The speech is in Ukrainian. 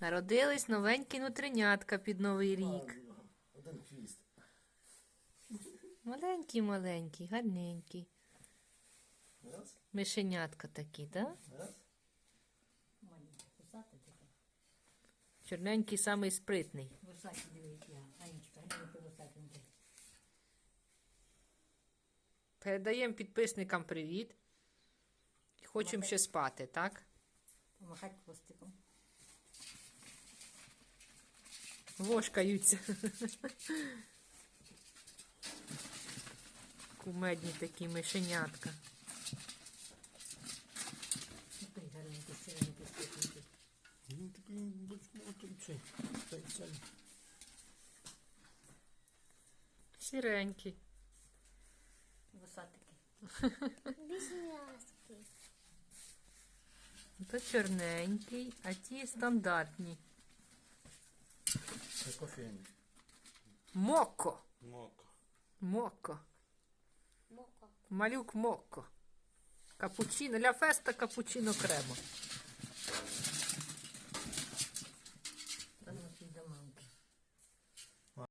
Народились новенькі нутринятка під Новий рік. Один хвіст. Маленькі, маленькі, гарненькі. Раз, Мишенятка такі, так? Да? раз. Чорненький самий спритний. Високі дивись, я. Глянь, по. Передаємо підписникам привіт. Хочемо ще спати, так? Помахать хвостиком. Вошкаються. Кумедні такі мишенятка. Ну. Сіренькі. Висотики. Близняшки. То чорненький, а ті стандартні. Mocco femmina. Mocco. Mocco. Mocco. Mocco. Maliuk Mocco. Cappuccino, la festa cappuccino crema.